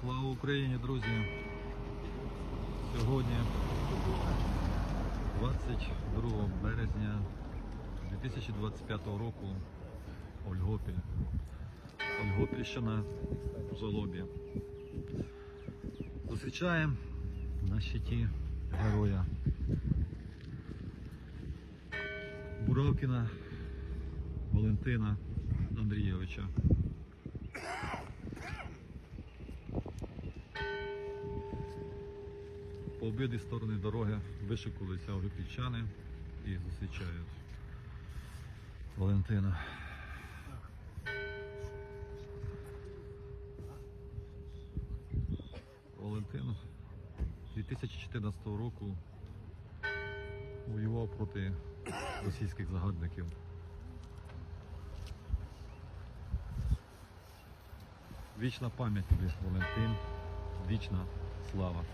Слава Україні, друзі! Сьогодні 22 березня 2025 року Ольгопіль. Ольгопільщина в Золобі. Зустрічаємо на щиті героя Буравкіна Валентина Андрійовича. По обидві сторони дороги вишикувалися олімпійчани і зустрічають Валентина. Валентин 2014 року воював проти російських загарбників. Вічна пам'ять тобі, Валентин, вічна слава.